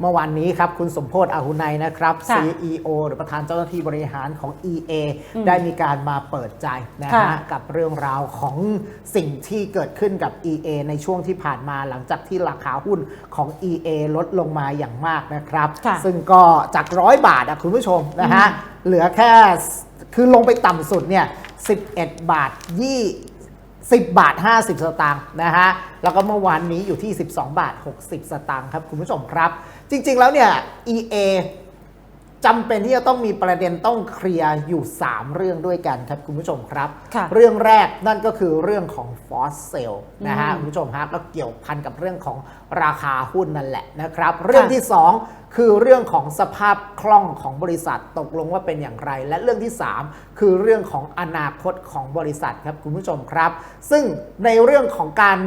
เมื่อวานนี้ครับคุณสมโพศอาหุไนยนะครับ ค่ะ CEO หรือประธานเจ้าหน้าที่บริหารของ EA อืมได้มีการมาเปิดใจนะค่ะฮะกับเรื่องราวของสิ่งที่เกิดขึ้นกับ EA ในช่วงที่ผ่านมาหลังจากที่ราคาหุ้นของ EA ลดลงมาอย่างมากนะครับ ค่ะ ซึ่งก็จากร้อยบาทอะคุณผู้ชมนะฮะเหลือแค่คือลงไปต่ำสุดเนี่ย11 บาท2 10 บาท 50 สตางค์นะฮะ แล้วก็เมื่อวานนี้อยู่ที่ 12 บาท 60 สตางค์ครับ คุณผู้ชมครับ จริงๆแล้วเนี่ย EA จำเป็นที่จะต้องมีประเด็นต้องเคลียร์อยู่ 3 เรื่องด้วยกันครับคุณผู้ชมครับค่ะเรื่องแรกนั่นก็คือเรื่องของฟอสเซลนะฮะอืมคุณผู้ชมฮะก็เกี่ยวพันกับเรื่องของราคาหุ้นนั่นแหละนะครับ เรื่องที่ 2 คือเรื่องของสภาพคล่องของบริษัทตกลงว่าเป็นอย่างไร และเรื่องที่ 3 คือเรื่องของอนาคตของบริษัทครับคุณผู้ชมครับ ซึ่งในเรื่องของการ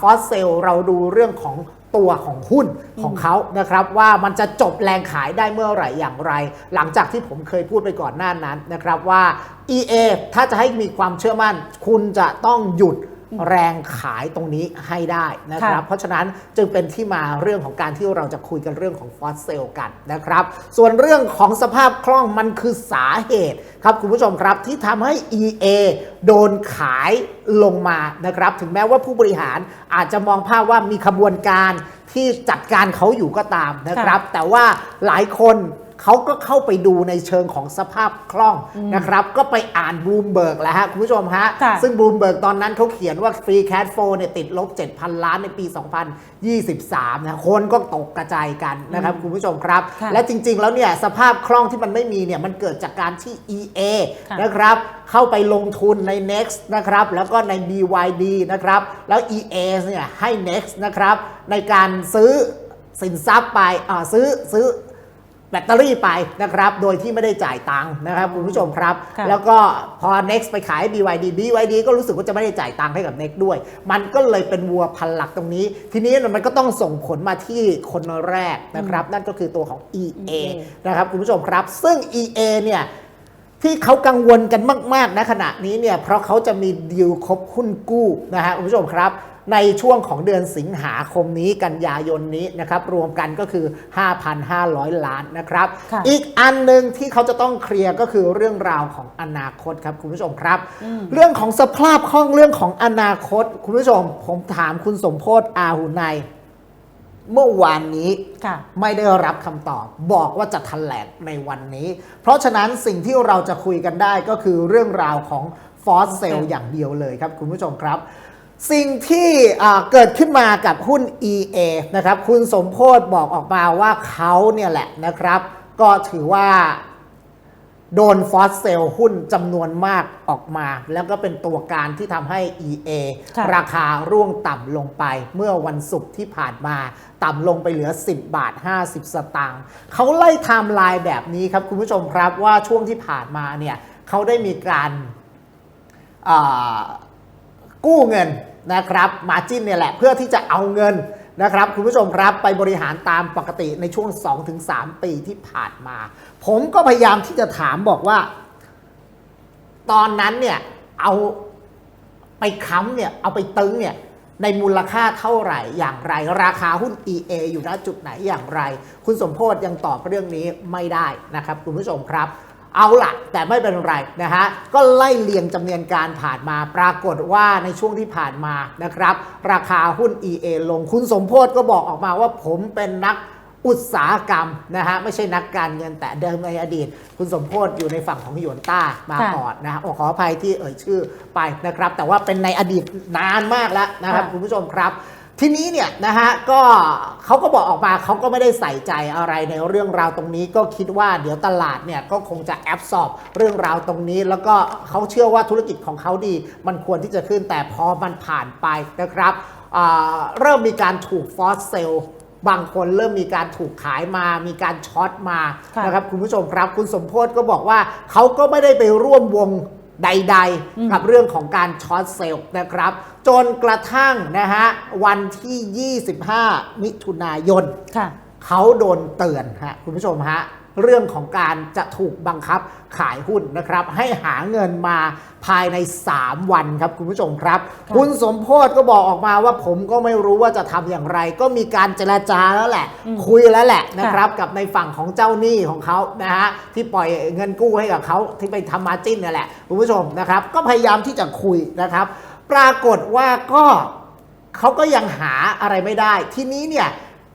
ฟอสเซลเราดูเรื่องของ ตัวของหุ้นของเขานะครับว่ามันจะจบแรงขายได้เมื่อไหร่อย่างไร หลังจากที่ผมเคยพูดไปก่อนหน้านั้นนะครับว่า EA ถ้าจะให้มีความเชื่อมั่น คุณจะต้องหยุด แรงขายตรงนี้ให้ได้นะครับค่ะเพราะฉะนั้นจึงเป็นที่มาเรื่องของการที่เราจะคุยกันเรื่องของฟอสเซลกันนะครับ ส่วนเรื่องของสภาพคล่องมันคือสาเหตุครับคุณผู้ชมครับที่ทำให้ EA โดนขายลงมานะครับ ถึงแม้ว่าผู้บริหารอาจจะมองภาพว่ามีขบวนการที่จัดการเขาอยู่ก็ตามนะครับ แต่ว่าหลายคน เขาก็เข้าไปดูในเชิงของสภาพคล่องนะครับก็ไปอ่านบลูมเบิร์กแล้วฮะคุณผู้ชมฮะค่ะซึ่งบลูมเบิร์กตอนนั้นเขาเขียนว่าฟรีแค h โฟเนี่ยติดลบ 7,000 ล้านในปี 2023นะคนก็ตกกระจายกันนะครับคุณผู้ชมครับค่ะและจริง ๆ แล้วเนี่ยสภาพคล่องที่มันไม่มีเนี่ยมันเกิดจากการที่ EA ค่ะนะครับเข้าไปลงทุนใน Next นะครับแล้วก็ใน BYD นะครับแล้ว EA เนี่ยให้ Next นะครับในการซื้อสินทรัพย์ไปอ่าซื้อซื้อ แบตเตอรี่ไปนะครับ โดยที่ไม่ได้จ่ายตังค์นะครับคุณผู้ชมครับ ค่ะ แล้วก็พอ Next ไปขาย BYD BYD ก็รู้สึกว่าจะไม่ได้จ่ายตังค์ให้กับ Next ด้วย มันก็เลยเป็นวัวพันหลักตรงนี้ ทีนี้มันก็ต้องส่งผลมาที่คนแรกนะครับ นั่นก็คือตัวของ EA นะครับคุณผู้ชมครับ ซึ่ง EA เนี่ย ที่เขากังวลกันมากๆณขณะนี้เนี่ย เพราะเขาจะมีดีลครบหุ้นกู้นะฮะคุณผู้ชมครับ ในช่วงของเดือนสิงหาคมนี้กันยายนนี้นะครับรวมกันก็คือ 5,500 ล้านนะครับค่ะอีกอันหนึ่งที่เขาจะต้องเคลียร์ก็คือเรื่องราวของอนาคตครับคุณผู้ชมครับ เรื่องของสภาพคล่องเรื่องของอนาคต คุณผู้ชม ผมถามคุณสมโพศอาหุไนยเมื่อวานนี้ค่ะไม่ได้รับคำตอบ บอกว่าจะแถลงในวันนี้ เพราะฉะนั้นสิ่งที่เราจะคุยกันได้ก็คือเรื่องราวของฟอสเซลค่ะอย่างเดียวเลยครับคุณผู้ชมครับ สิ่งที่อ่าเกิดขึ้นมากับหุ้น EA นะครับ คุณสมโพศบอกออกมาว่าเขาเนี่ยแหละนะครับ ก็ถือว่าโดนฟอสเซลหุ้นจำนวนมากออกมา แล้วก็เป็นตัวการที่ทำให้ EA ค่ะราคาร่วงต่ำลงไป เมื่อวันศุกร์ที่ผ่านมา ต่ำลงไปเหลือ 10 บาท 50 สตางค์เขาไล่ไทม์ไลน์แบบนี้ครับ คุณผู้ชมครับว่าช่วงที่ผ่านมาเนี่ยเขาได้มีการอ่า กู้เงินนะครับมาจิ้นเนี่ยแหละเพื่อที่จะเอาเงินนะครับคุณผู้ชมครับไปบริหารตามปกติในช่วง 2-3 ปีที่ผ่านมา ผมก็พยายามที่จะถามบอกว่า ตอนนั้นเนี่ยเอาไปค้ำเนี่ยเอาไปตึงเนี่ยในมูลค่าเท่าไหร่อย่างไร ราคาหุ้น EA อยู่ณจุดไหนอย่างไร คุณสมโพศยังตอบเรื่องนี้ไม่ได้นะครับ คุณผู้ชมครับ เอาละแต่ไม่เป็นไรนะฮะก็ไล่เลียงจำเนียนการผ่านมาปรากฏว่าในช่วงที่ผ่านมานะครับ ราคาหุ้น EA ลงคุณสมโพศก็บอกออกมาว่าผมเป็นนักอุตสาหกรรมนะฮะไม่ใช่นักการเงินแต่เดิมในอดีต คุณสมโพศอยู่ในฝั่งของหยวนต้ามาค่ะก่อนนะฮะโอ้ขออภัยที่เอ่ยชื่อไปนะครับ แต่ว่าเป็นในอดีตนานมากแล้วนะครับค่ะคุณผู้ชมครับ ทีนี้เนี่ยนะฮะก็เขาก็บอกออกมาเขาก็ไม่ได้ใส่ใจอะไรในเรื่องราวตรงนี้ ก็คิดว่าเดี๋ยวตลาดเนี่ยก็คงจะแอบสอบเรื่องราวตรงนี้ แล้วก็เขาเชื่อว่าธุรกิจของเขาดี มันควรที่จะขึ้นแต่พอมันผ่านไปนะครับอ่าเริ่มมีการถูกฟอสเซลบางคนเริ่มมีการถูกขายมา มีการช็อตมาค่ะนะครับคุณผู้ชมครับ คุณสมโพศก็บอกว่าเขาก็ไม่ได้ไปร่วมวง ใดอืมๆกับเรื่องของการช็อตเซลล์นะครับ จนกระทั่งนะฮะวันที่ 25 มิถุนายนค่ะเขาโดนเตือนฮะคุณผู้ชมฮะ เรื่องของการจะถูกบังคับขายหุ้นนะครับ ให้หาเงินมาภายใน 3 วันครับคุณผู้ชมครับค่ะคุณสมโพศก็บอกออกมาว่าผมก็ไม่รู้ว่าจะทำอย่างไร ก็มีการเจรจาแล้วแหละ คุยแล้วแหละนะครับ กับในฝั่งของเจ้าหนี้ของเขานะฮะที่ปล่อยเงินกู้ให้กับเขาที่ไปทำมาจิ้นนี่นแหละคุณผู้ชมนะครับ ก็พยายามที่จะคุยนะครับ ปรากฏว่าก็เขาก็ยังหาอะไรไม่ได้ ทีนี้เนี่ย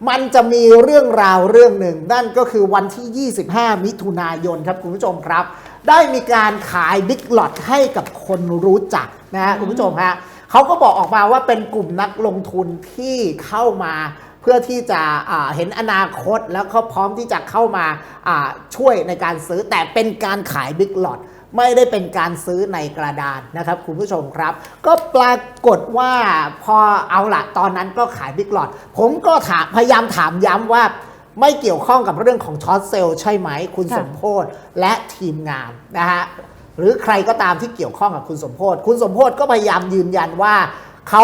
มันจะมีเรื่องราวเรื่องหนึ่ง นั่นก็คือวันที่ 25 มิถุนายนครับคุณผู้ชมครับ ได้มีการขายบิ๊กหลอตให้กับคนรู้จักนะฮะคุณผู้ชมฮะเขาก็บอกออกมาว่าเป็นกลุ่มนักลงทุนที่เข้ามาเพื่อที่จะเห็นอนาคตแล้วเขาพร้อมที่จะเข้ามาช่วยในการซื้อแต่เป็นการขายบิ๊กหลอต ไม่ได้เป็นการซื้อในกระดานนะครับคุณผู้ชมครับ ก็ปรากฏว่าพอเอาละตอนนั้นก็ขายบิ๊กหลอด ผมก็ถามพยายามถามย้ำว่าไม่เกี่ยวข้องกับเรื่องของช็อตเซลใช่ไหม คุณสมโพศและทีมงานนะฮะหรือใครก็ตามที่เกี่ยวข้องกับคุณสมโพศคุณสมโพศก็พยายามยืนยันว่าเขา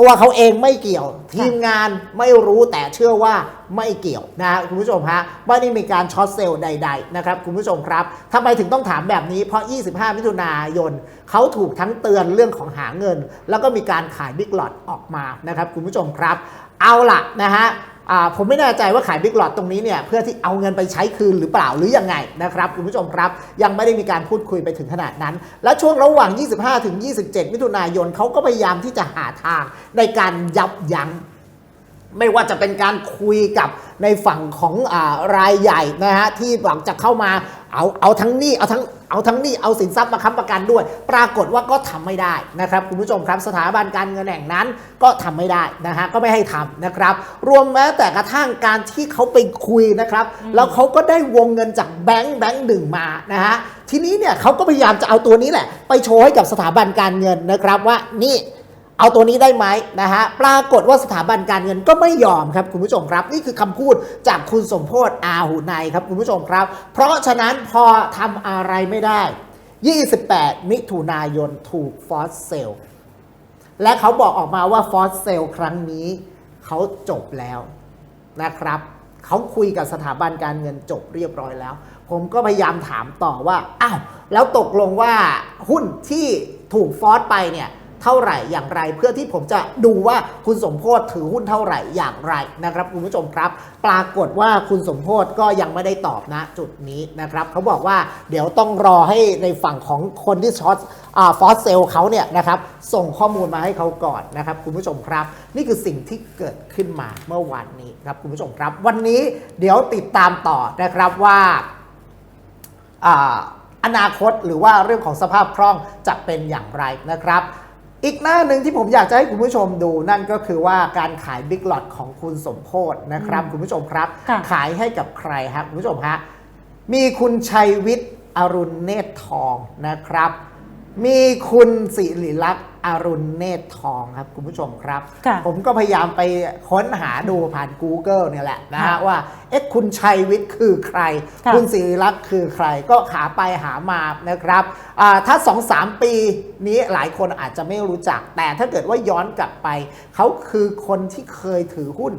ตัวเขาเองไม่เกี่ยว ทีมงานไม่รู้แต่เชื่อว่า ไม่เกี่ยวนะฮะคุณผู้ชมฮะไม่ได้มีการช็อตเซลล์ใด ๆ นะครับคุณผู้ชมครับทำไมถึงต้องถามแบบนี้เพราะ 25 มิถุนายนเขาถูกทั้งเตือนเรื่องของหาเงิน แล้วก็มีการขายบิ๊กหลอตออกมานะครับคุณผู้ชมครับ เอาล่ะนะฮะผมไม่แน่ใจว่าขายบิ๊กหลอตตรงนี้เนี่ยเพื่อที่เอาเงินไปใช้คืนหรือเปล่าหรือยังไงนะครับคุณผู้ชมครับยังไม่ได้มีการพูดคุยไปถึงขนาดนั้น และช่วงระหว่าง 25ถึง27 มิถุนายนเขาก็พยายามที่จะหาทางในการยับยั้ง ไม่ว่าจะเป็นการคุยกับในฝั่งของอารายใหญ่นะฮะที่หวังจะเข้ามาเอาเอาทั้งหนี้เอาทั้งเอาทั้งหนี้เอาสินทรัพย์มาค้ำประกันด้วย ปรากฏว่าก็ทำไม่ได้นะครับคุณผู้ชมครับสถาบันการเงินแห่งนั้นก็ทำไม่ได้นะฮะก็ไม่ให้ทำนะครับ รวมแม้แต่กระทั่งการที่เขาไปคุยนะครับ แล้วเขาก็ได้วงเงินจากแบงค์แบงค์หนึ่งมานะฮะทีนี้เนี่ยเขาก็พยายามจะเอาตัวนี้แหละ ไปโชว์ให้กับสถาบันการเงินนะครับว่านี่ เอาตัวนี้ได้ไหมนะฮะปรากฏว่าสถาบันการเงินก็ไม่ยอมครับคุณผู้ชมครับ นี่คือคำพูดจากคุณสมโพศอาหูในครับคุณผู้ชมครับ เพราะฉะนั้นพอทำอะไรไม่ได้ 28 มิถุนายนถูกฟอสเซลและเขาบอกออกมาว่าฟอสเซลครั้งนี้เขาจบแล้วนะครับเขาคุยกับสถาบันการเงินจบเรียบร้อยแล้ว ผมก็พยายามถามต่อว่าอ้าวแล้วตกลงว่าหุ้นที่ถูกฟอสไปเนี่ย เท่าไหร่อย่างไร เพื่อที่ผมจะดูว่าคุณสมโพศถือหุ้นเท่าไหร่อย่างไรนะครับคุณผู้ชมครับ ปรากฏว่าคุณสมโพศก็ยังไม่ได้ตอบนะจุดนี้นะครับเขาบอกว่าเดี๋ยวต้องรอให้ในฝั่งของคนที่ช็อตฟอสเซลเขาเนี่ยนะครับส่งข้อมูลมาให้เขาก่อนนะครับคุณผู้ชมครับ นี่คือสิ่งที่เกิดขึ้นมาเมื่อวานนี้ครับคุณผู้ชมครับ วันนี้เดี๋ยวติดตามต่อนะครับว่าอ่าอนาคตหรือว่าเรื่องของสภาพคล่องจะเป็นอย่างไรนะครับ อีกหน้าหนึ่งที่ผมอยากจะให้คุณผู้ชมดูนั่นก็คือว่าการขายบิ๊กหลอตของคุณสมโพศนะครับคุณผู้ชมครับ ค่ะ ขายให้กับใครครับคุณผู้ชมฮะมีคุณชัยวิทย์อรุณเนตรทองนะครับ มีคุณสิริลักษณ์อรุณเนตรทองครับคุณผู้ชมครับ ค่ะผมก็พยายามไปค้นหาดูผ่าน Google เนี่ยแหละนะฮะค่ะว่าเอ๊ะคุณชัยวิทย์คือใครค่ะคุณสิริลักษณ์คือใครก็หาไปหามานะครับอ่าถ้า 2-3 ปีนี้หลายคนอาจจะไม่รู้จัก แต่ถ้าเกิดว่าย้อนกลับไป เขาคือคนที่เคยถือหุ้น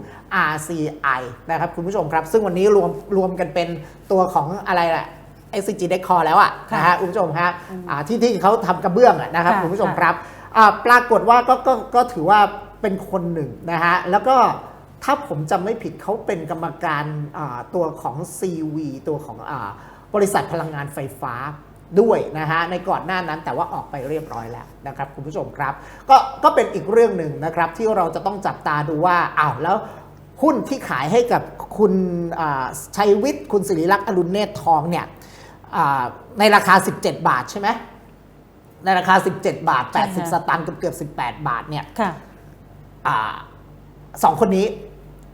RCI นะครับคุณผู้ชมครับ ซึ่งวันนี้รวมรวมกันเป็นตัวของอะไรแหละ SCG Decor แล้วอะค่ะนะฮะคุณผู้ชมฮะอ่าที่ที่เขาทำกระเบื้องอะนะครับค่ะคุณผู้ชมค่ะครับอ่าปรากฏว่าก็ก็ก็ถือว่าเป็นคนหนึ่งนะฮะแล้วก็ถ้าผมจำไม่ผิดเขาเป็นกรรมการอ่าตัวของ CV ตัวของอาบริษัทพลังงานไฟฟ้าด้วยนะฮะในก่อนหน้านั้นแต่ว่าออกไปเรียบร้อยแล้วนะครับคุณผู้ชมครับ ก็ก็เป็นอีกเรื่องหนึ่งนะครับที่เราจะต้องจับตาดูว่าอ้าวแล้วหุ้นที่ขายให้กับคุณอ่าชัยวิทย์คุณสิริลักษณ์อรุณเนตรทองเนี่ยอ่า ในราคา 17 บาทใช่ไหมในราคา 17 บาทใช่ค่ะ80 สตางค์เกือบเกือบ18 บาทเนี่ยค่ะอ่าสองคนนี้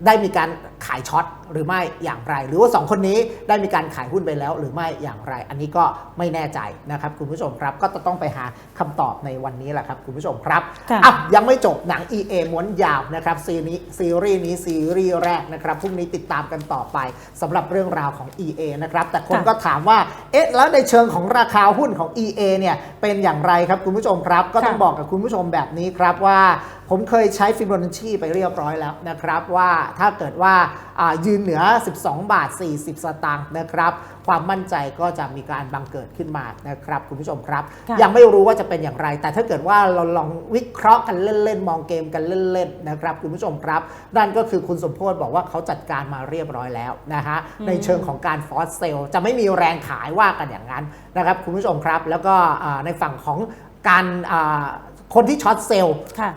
ได้มีการขายช็อต หรือไม่อย่างไร หรือว่าสองคนนี้ได้มีการขายหุ้นไปแล้ว หรือไม่อย่างไร อันนี้ก็ไม่แน่ใจนะครับคุณผู้ชมครับก็จะต้องไปหาคำตอบในวันนี้แหละครับคุณผู้ชมครับค่ะอะยังไม่จบหนัง EA ม้วนยาวนะครับซีรีส์ซีรีส์นี้ซีรีส์แรกนะครับพรุ่งนี้ติดตามกันต่อไปสำหรับเรื่องราวของ EA นะครับแต่คนค่ะก็ถามว่าเอ๊ะแล้วในเชิงของราคาหุ้นของ EA เนี่ยเป็นอย่างไรครับคุณผู้ชมครับ ก็ต้องค่ะบอกกับคุณผู้ชมแบบนี้ครับว่าผมเคยใช้ฟิโบนัชชีไปเรียบร้อยแล้วนะครับว่าถ้าเกิดว่าอ่ายืนเหนือ 12 บาท 40 สตางค์นะครับ ความมั่นใจก็จะมีการบังเกิดขึ้นมานะครับคุณผู้ชมครับค่ะยังไม่รู้ว่าจะเป็นอย่างไร แต่ถ้าเกิดว่าเราลองวิเคราะห์กันเล่นๆ มองเกมกันเล่นๆนะครับคุณผู้ชมครับ นั่นก็คือคุณสมโพศบอกว่าเขาจัดการมาเรียบร้อยแล้วนะฮะในเชิงของการฟอสเซลจะไม่มีแรงขายว่ากันอย่างนั้นนะครับคุณผู้ชมครับ แล้วก็อ่าในฝั่งของการอ่าคนที่ช็อตเซลล์ค่ะ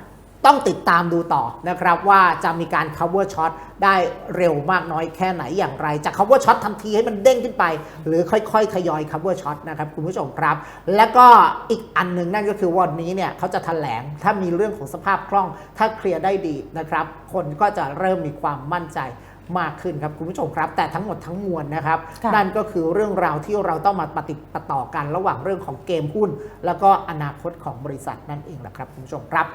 ต้องติดตามดูต่อนะครับว่าจะมีการ cover shot ได้เร็วมากน้อยแค่ไหนอย่างไร จะ cover shot ทันทีให้มันเด้งขึ้นไป หรือค่อยๆทยอย cover shot นะครับคุณผู้ชมครับ แล้วก็อีกอันหนึ่งนั่นก็คือวันนี้เนี่ยเขาจะแถลงถ้ามีเรื่องของสภาพคล่อง ถ้าเคลียร์ได้ดีนะครับ คนก็จะเริ่มมีความมั่นใจมากขึ้นครับคุณผู้ชมครับ แต่ทั้งหมดทั้งมวลนะครับค่ะนั่นก็คือเรื่องราวที่เราต้องมาปฏิดปะต่อกันระหว่างเรื่องของเกมหุ้น แล้วก็อนาคตของบริษัทนั่นเองแหละครับคุณผู้ชมครับ